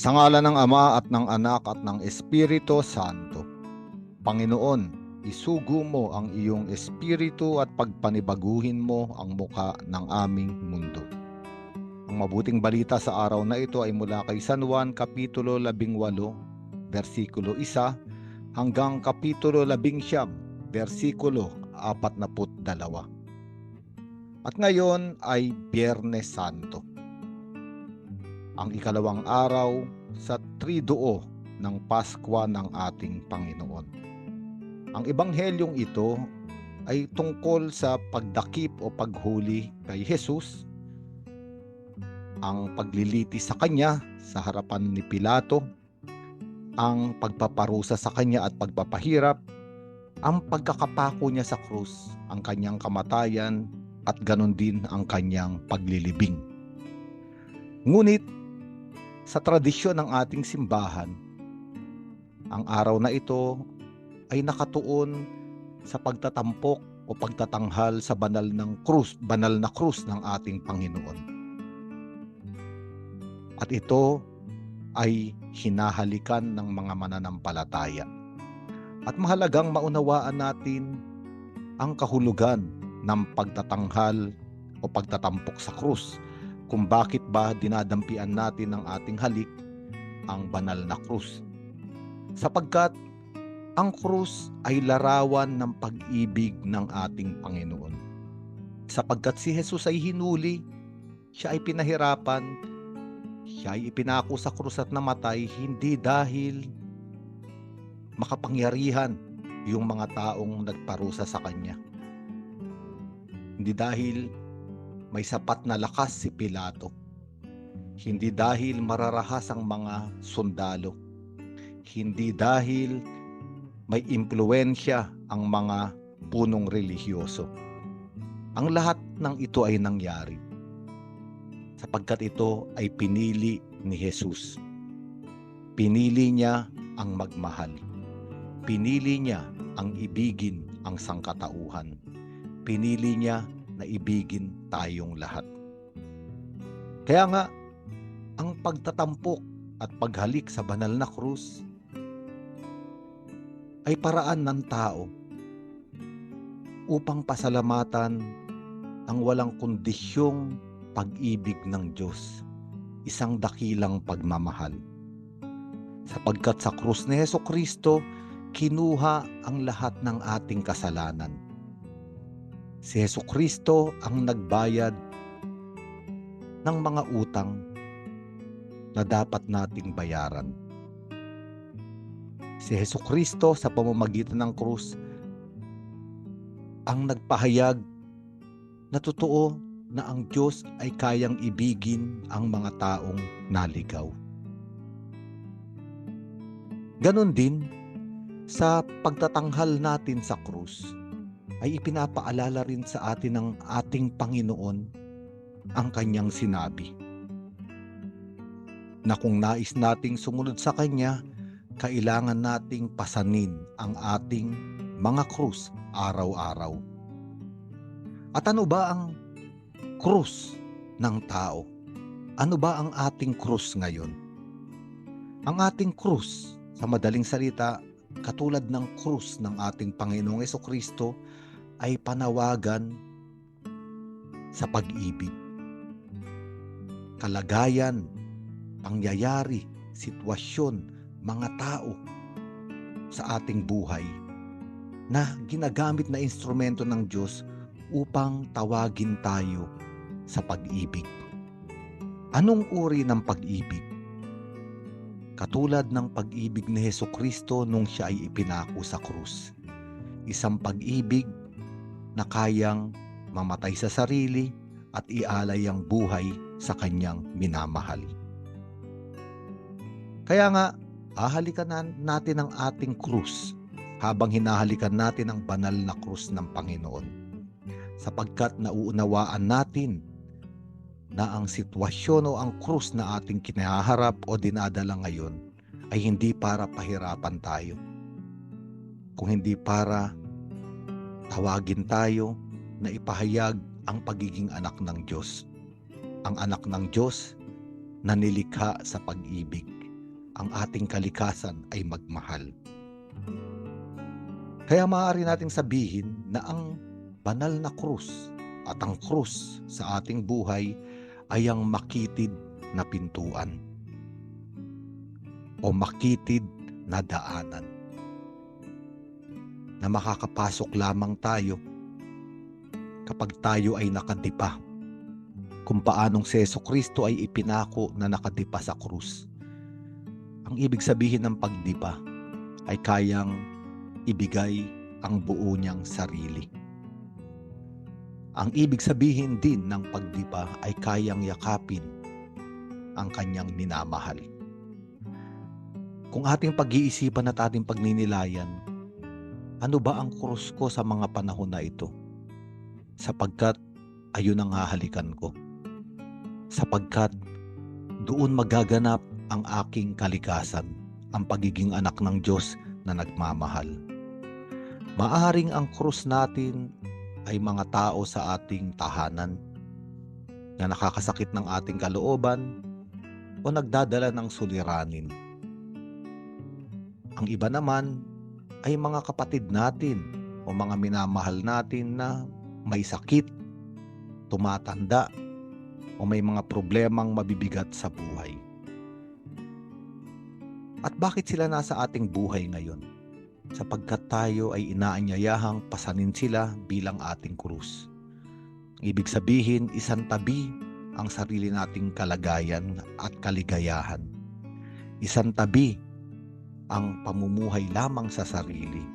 Sa ngala ng Ama at ng Anak at ng Espiritu Santo. Panginoon, isugo mo ang iyong espiritu at pagpanibaguhin mo ang muka ng aming mundo. Ang mabuting balita sa araw na ito ay mula kay San Juan Kapitulo 18, versikulo 1 hanggang Kapitulo 11, versikulo 42. At ngayon ay Biyernes Santo ang ikalawang araw sa triduo ng Paskwa ng ating Panginoon. Ang ebanghelyong ito ay tungkol sa pagdakip o paghuli kay Jesus, ang pagliliti sa kanya sa harapan ni Pilato, ang pagpaparusa sa kanya at pagpapahirap, ang pagkakapako niya sa krus, ang kanyang kamatayan at ganon din ang kanyang paglilibing. Ngunit sa tradisyon ng ating simbahan, ang araw na ito ay nakatuon sa pagtatampok o pagtatanghal sa banal ng krus, banal na krus ng ating Panginoon. At ito ay hinahalikan ng mga mananampalataya. At mahalagang maunawaan natin ang kahulugan ng pagtatanghal o pagtatampok sa krus kung bakit ba dinadampian natin ng ating halik ang banal na krus. Sapagkat ang krus ay larawan ng pag-ibig ng ating Panginoon. Sapagkat si Jesus ay hinuli, siya ay pinahirapan, siya ay ipinako sa krus at namatay hindi dahil makapangyarihan yung mga taong nagparusa sa kanya. Hindi dahil may sapat na lakas si Pilato. Hindi dahil mararahas ang mga sundalo. Hindi dahil may impluensya ang mga punong relihiyoso. Ang lahat ng ito ay nangyari sapagkat ito ay pinili ni Jesus. Pinili niya ang magmahal. Pinili niya ang ibigin ang sangkatauhan. Pinili niya na ibigin tayong lahat. Kaya nga, ang pagtatampok at paghalik sa banal na krus ay paraan ng tao upang pasalamatan ang walang kondisyong pag-ibig ng Diyos, isang dakilang pagmamahal. Sapagkat sa krus ni Heso Kristo, kinuha ang lahat ng ating kasalanan Si Heso Kristo ang nagbayad ng mga utang na dapat nating bayaran. Si Heso Kristo sa pamamagitan ng krus ang nagpahayag na totoo na ang Diyos ay kayang ibigin ang mga taong naligaw. Ganon din sa pagtatanghal natin sa krus ay ipinapaalala rin sa atin ng ating Panginoon ang kanyang sinabi. Na kung nais nating sumunod sa Kanya, kailangan nating pasanin ang ating mga krus araw-araw. At ano ba ang krus ng tao? Ano ba ang ating krus ngayon? Ang ating krus, sa madaling salita, katulad ng krus ng ating Panginoong Kristo ay panawagan sa pag-ibig. Kalagayan, pangyayari, sitwasyon, mga tao sa ating buhay na ginagamit na instrumento ng Diyos upang tawagin tayo sa pag-ibig. Anong uri ng pag-ibig? Katulad ng pag-ibig ni Heso Kristo nung siya ay ipinako sa krus. Isang pag-ibig na kayang mamatay sa sarili at ialay ang buhay sa kanyang minamahal. Kaya nga, ahalikan natin ang ating krus habang hinahalikan natin ang banal na krus ng Panginoon. Sapagkat nauunawaan natin na ang sitwasyon o ang krus na ating kinaharap o dinadala ngayon ay hindi para pahirapan tayo. Kung hindi para tawagin tayo na ipahayag ang pagiging anak ng Diyos. Ang anak ng Diyos na nilikha sa pag-ibig. ang ating kalikasan ay magmahal. Kaya maaari nating sabihin na ang banal na krus at ang krus sa ating buhay ay ang makitid na pintuan o makitid na daanan na makakapasok lamang tayo kapag tayo ay nakadipa kung paanong si Yeso Kristo ay ipinako na nakadipa sa krus. Ang ibig sabihin ng pagdipa ay kayang ibigay ang buo niyang sarili. Ang ibig sabihin din ng pagdipa ay kayang yakapin ang kanyang minamahal. Kung ating pag-iisipan at ating pagninilayan, ano ba ang krus ko sa mga panahon na ito? Sapagkat ayun ang hahalikan ko. Sapagkat doon magaganap ang aking kalikasan, ang pagiging anak ng Diyos na nagmamahal. Maaring ang krus natin ay mga tao sa ating tahanan na nakakasakit ng ating kalooban o nagdadala ng suliranin. Ang iba naman ay mga kapatid natin o mga minamahal natin na may sakit, tumatanda, o may mga problemang mabibigat sa buhay. At bakit sila nasa ating buhay ngayon? Sapagkat tayo ay inaanyayahang pasanin sila bilang ating krus. Ibig sabihin, isang tabi ang sarili nating kalagayan at kaligayahan. Isang tabi ang pamumuhay lamang sa sarili.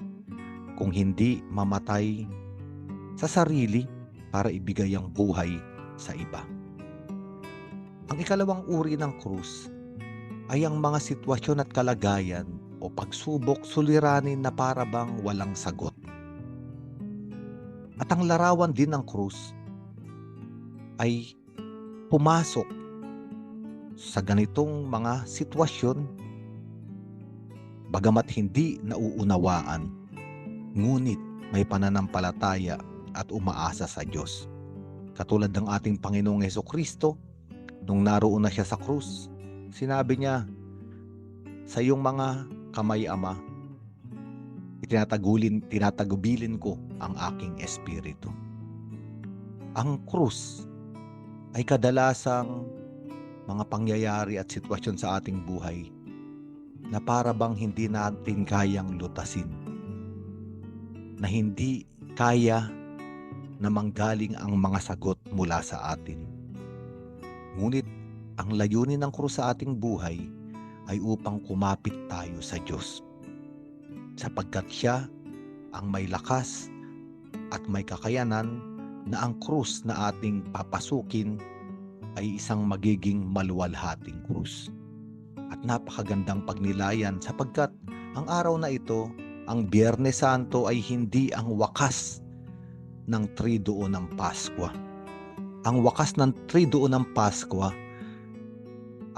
Kung hindi mamatay sa sarili para ibigay ang buhay sa iba. Ang ikalawang uri ng krus ay ang mga sitwasyon at kalagayan o pagsubok suliranin na para bang walang sagot. At ang larawan din ng krus ay pumasok sa ganitong mga sitwasyon bagamat hindi nauunawaan ngunit may pananampalataya at umaasa sa Diyos. Katulad ng ating Panginoong Heso Kristo, nung naroon na siya sa krus, sinabi niya, sa iyong mga kamay, Ama, itinatagulin, tinatagubilin ko ang aking espiritu. Ang krus ay kadalasang mga pangyayari at sitwasyon sa ating buhay na para bang hindi natin kayang lutasin. Na hindi kaya na manggaling ang mga sagot mula sa atin. Ngunit ang layunin ng krus sa ating buhay ay upang kumapit tayo sa Diyos. Sapagkat siya ang may lakas at may kakayanan na ang krus na ating papasukin ay isang magiging maluwalhating krus. Napakagandang pagnilayan sapagkat ang araw na ito, ang Biyernes Santo ay hindi ang wakas ng triduo ng Paskwa. Ang wakas ng triduo ng Paskwa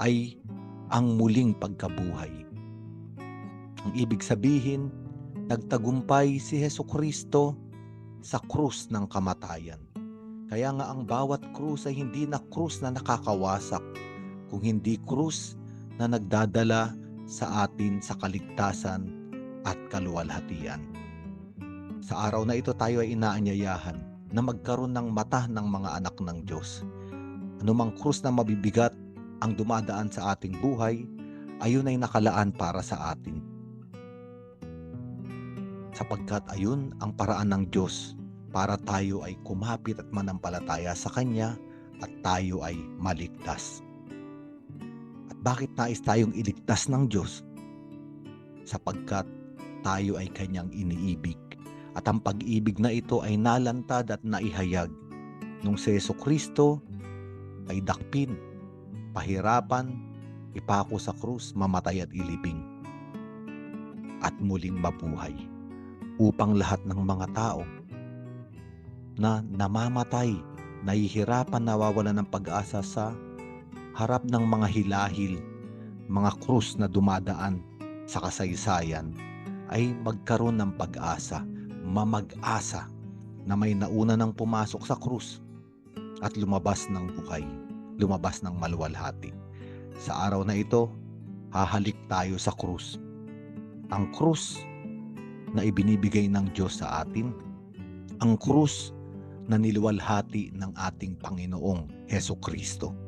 ay ang muling pagkabuhay. Ang ibig sabihin, nagtagumpay si Heso Kristo sa krus ng kamatayan. Kaya nga ang bawat krus ay hindi na krus na nakakawasak, kung hindi krus na nagdadala sa atin sa kaligtasan at kaluwalhatian. Sa araw na ito tayo ay inaanyayahan na magkaroon ng mata ng mga anak ng Diyos. Anumang krus na mabibigat ang dumadaan sa ating buhay, ayun ay nakalaan para sa atin. Sapagkat ayun ang paraan ng Diyos para tayo ay kumapit at manampalataya sa Kanya at tayo ay maligtas. Bakit nais tayong iligtas ng Diyos? Sapagkat tayo ay Kanyang iniibig. At ang pag-ibig na ito ay nalantad at naihayag nung si Yeso Kristo ay dakpin, pahirapan, ipako sa krus, mamatay at ilibing, at muling mabuhay upang lahat ng mga tao na namamatay, nahihirapan, nawawalan ng pag-asa sa harap ng mga hilahil, mga krus na dumadaan sa kasaysayan, ay magkaroon ng pag-asa, mamag-asa na may nauna nang pumasok sa krus at lumabas ng bukay, lumabas ng maluwalhati. Sa araw na ito, hahalik tayo sa krus. Ang krus na ibinibigay ng Diyos sa atin, ang krus na niliwalhati ng ating Panginoong Heso Kristo.